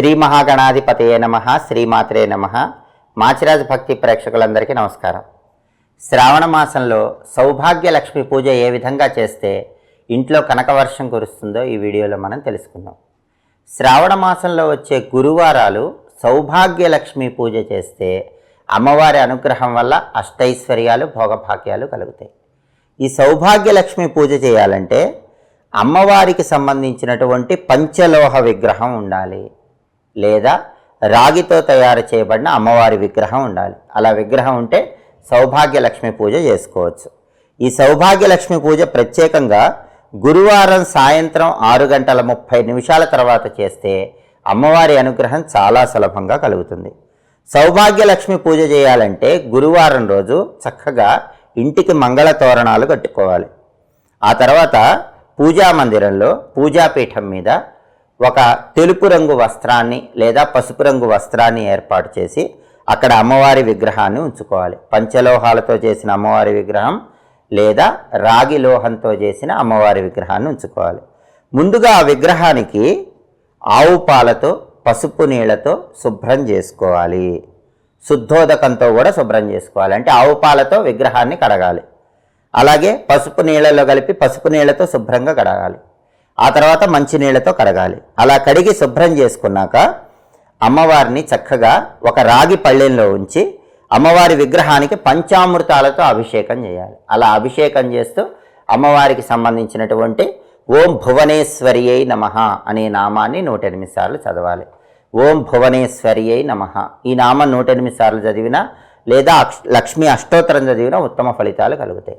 శ్రీ మహాగణాధిపతయే నమ శ్రీమాత్రే నమ. మాచిరాజు భక్తి ప్రేక్షకులందరికీ నమస్కారం. శ్రావణ మాసంలో సౌభాగ్య లక్ష్మి పూజ ఏ విధంగా చేస్తే ఇంట్లో కనకవర్షం కురుస్తుందో ఈ వీడియోలో మనం తెలుసుకుందాం. శ్రావణ మాసంలో వచ్చే గురువారాలు సౌభాగ్య లక్ష్మి పూజ చేస్తే అమ్మవారి అనుగ్రహం వల్ల అష్టైశ్వర్యాలు భోగభాగ్యాలు కలుగుతాయి. ఈ సౌభాగ్య లక్ష్మి పూజ చేయాలంటే అమ్మవారికి సంబంధించినటువంటి పంచలోహ విగ్రహం ఉండాలి. లేదా రాగితో తయారు చేయబడిన అమ్మవారి విగ్రహం ఉండాలి. అలా విగ్రహం ఉంటే సౌభాగ్యలక్ష్మి పూజ చేసుకోవచ్చు. ఈ సౌభాగ్యలక్ష్మి పూజ ప్రత్యేకంగా గురువారం సాయంత్రం ఆరు గంటల ముప్పై నిమిషాల తర్వాత చేస్తే అమ్మవారి అనుగ్రహం చాలా సులభంగా కలుగుతుంది. సౌభాగ్యలక్ష్మి పూజ చేయాలంటే గురువారం రోజు చక్కగా ఇంటికి మంగళ తోరణాలు కట్టుకోవాలి. ఆ తర్వాత పూజా మందిరంలో పూజాపీఠం మీద ఒక తెలుపు రంగు వస్త్రాన్ని లేదా పసుపు రంగు వస్త్రాన్ని ఏర్పాటు చేసి అక్కడ అమ్మవారి విగ్రహాన్ని ఉంచుకోవాలి. పంచలోహాలతో చేసిన అమ్మవారి విగ్రహం లేదా రాగి లోహంతో చేసిన అమ్మవారి విగ్రహాన్ని ఉంచుకోవాలి. ముందుగా ఆ విగ్రహానికి ఆవు పాలతో పసుపు నీళ్ళతో శుభ్రం చేసుకోవాలి. శుద్ధోదకంతో కూడా శుభ్రం చేసుకోవాలి. అంటే ఆవు పాలతో విగ్రహాన్ని కడగాలి. అలాగే పసుపు నీళ్ళలో కలిపి పసుపు నీళ్ళతో శుభ్రంగా కడగాలి. ఆ తర్వాత మంచి నీళ్ళతో కడగాలి. అలా కడిగి శుభ్రం చేసుకున్నాక అమ్మవారిని చక్కగా ఒక రాగి పళ్ళెంలో ఉంచి అమ్మవారి విగ్రహానికి పంచామృతాలతో అభిషేకం చేయాలి. అలా అభిషేకం చేస్తూ అమ్మవారికి సంబంధించినటువంటి ఓం భువనేశ్వరియై నమ అనే నామాన్ని నూట ఎనిమిది సార్లు చదవాలి. ఓం భువనేశ్వరియై నమ. ఈ నామం నూట ఎనిమిది సార్లు చదివినా లేదా లక్ష్మీ అష్టోత్తరం చదివినా ఉత్తమ ఫలితాలు కలుగుతాయి.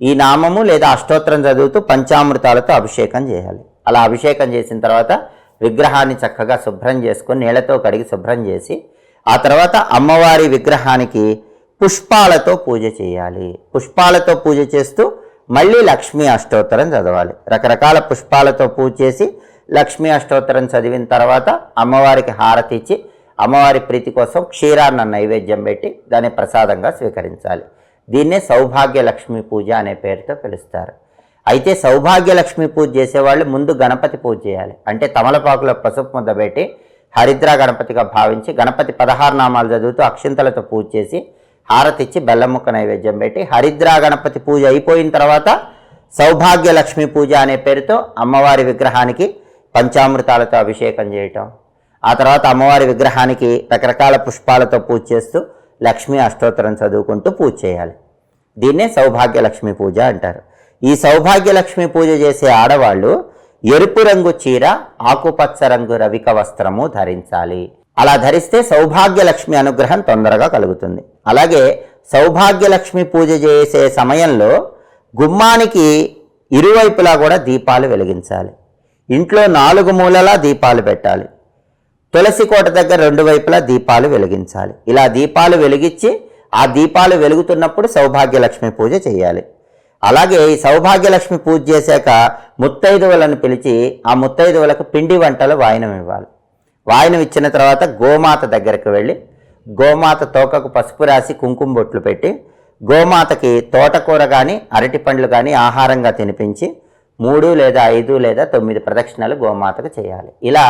ఈ నామము లేదా అష్టోత్తరం చదువుతూ పంచామృతాలతో అభిషేకం చేయాలి. అలా అభిషేకం చేసిన తర్వాత విగ్రహాన్ని చక్కగా శుభ్రం చేసుకొని నీళ్ళతో కడిగి శుభ్రం చేసి ఆ తర్వాత అమ్మవారి విగ్రహానికి పుష్పాలతో పూజ చేయాలి. పుష్పాలతో పూజ చేస్తూ మళ్ళీ లక్ష్మీ అష్టోత్తరం చదవాలి. రకరకాల పుష్పాలతో పూజ చేసి లక్ష్మీ అష్టోత్తరం చదివిన తర్వాత అమ్మవారికి హారతి ఇచ్చి అమ్మవారి ప్రీతి కోసం క్షీరాన్న నైవేద్యం పెట్టి దాన్ని ప్రసాదంగా స్వీకరించాలి. దీన్నే సౌభాగ్య లక్ష్మి పూజ అనే పేరుతో పిలుస్తారు. అయితే సౌభాగ్య లక్ష్మి పూజ చేసేవాళ్ళు ముందు గణపతి పూజ చేయాలి. అంటే తమలపాకులో పసుపు ముద్ద పెట్టి హరిద్ర గణపతిగా భావించి గణపతి పదహారు నామాలు చదువుతూ అక్షింతలతో పూజ చేసి హారతిచ్చి బెల్లముక్క నైవేద్యం పెట్టి హరిద్ర గణపతి పూజ అయిపోయిన తర్వాత సౌభాగ్య లక్ష్మి పూజ అనే పేరుతో అమ్మవారి విగ్రహానికి పంచామృతాలతో అభిషేకం చేయటం. ఆ తర్వాత అమ్మవారి విగ్రహానికి రకరకాల పుష్పాలతో పూజ చేస్తూ లక్ష్మీ అష్టోత్తరం చదువుకుంటూ పూజ చేయాలి. దీన్నే సౌభాగ్య లక్ష్మి పూజ అంటారు. ఈ సౌభాగ్య లక్ష్మి పూజ చేసే ఆడవాళ్ళు ఎరుపు రంగు చీర ఆకుపచ్చ రంగు రవిక వస్త్రము ధరించాలి. అలా ధరిస్తే సౌభాగ్య లక్ష్మి అనుగ్రహం తొందరగా కలుగుతుంది. అలాగే సౌభాగ్య లక్ష్మి పూజ చేసే సమయంలో గుమ్మానికి ఇరువైపులా కూడా దీపాలు వెలిగించాలి. ఇంట్లో నాలుగు మూలలా దీపాలు పెట్టాలి. తులసి కోట దగ్గర రెండు వైపులా దీపాలు వెలిగించాలి. ఇలా దీపాలు వెలిగించి ఆ దీపాలు వెలుగుతున్నప్పుడు సౌభాగ్యలక్ష్మి పూజ చేయాలి. అలాగే ఈ సౌభాగ్యలక్ష్మి పూజ చేశాక ముత్తైదువులను పిలిచి ఆ ముత్తైదువులకు పిండి వంటలు వాయనం ఇవ్వాలి. వాయనం ఇచ్చిన తర్వాత గోమాత దగ్గరికి వెళ్ళి గోమాత తోకకు పసుపు రాసి కుంకుమ బొట్లు పెట్టి గోమాతకి తోటకూర కానీ అరటి పండ్లు కానీ ఆహారంగా తినిపించి మూడు లేదా ఐదు లేదా తొమ్మిది ప్రదక్షిణలు గోమాతకు చేయాలి. ఇలా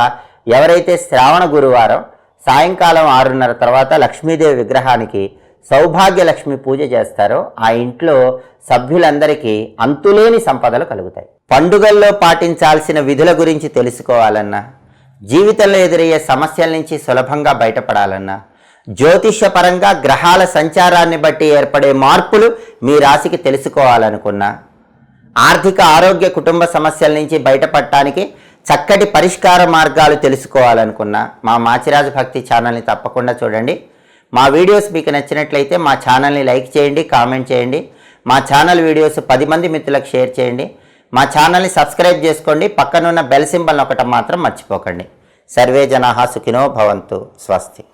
ఎవరైతే శ్రావణ గురువారం సాయంకాలం ఆరున్నర తర్వాత లక్ష్మీదేవి విగ్రహానికి సౌభాగ్యలక్ష్మి పూజ చేస్తారో ఆ ఇంట్లో సభ్యులందరికీ అంతులేని సంపదలు కలుగుతాయి. పండుగల్లో పాటించాల్సిన విధుల గురించి తెలుసుకోవాలన్నా జీవితంలో ఎదురయ్యే సమస్యల నుంచి సులభంగా బయటపడాలన్నా జ్యోతిష్యపరంగా గ్రహాల సంచారాన్ని బట్టి ఏర్పడే మార్పులు మీ రాశికి తెలుసుకోవాలనుకున్నా ఆర్థిక ఆరోగ్య కుటుంబ సమస్యల నుంచి బయటపడటానికి చక్కటి పరిష్కార మార్గాలు తెలుసుకోవాలనుకున్న మా మాచిరాజు భక్తి ఛానల్ని తప్పకుండా చూడండి. మా వీడియోస్ మీకు నచ్చినట్లయితే మా ఛానల్ని లైక్ చేయండి కామెంట్ చేయండి. మా ఛానల్ వీడియోస్ పది మంది మిత్రులకు షేర్ చేయండి. మా ఛానల్ని సబ్స్క్రైబ్ చేసుకోండి. పక్కనున్న బెల్ సింబల్ ఒకటం మాత్రం మర్చిపోకండి. సర్వే జనాహా సుఖినో భవంతు. స్వస్తి.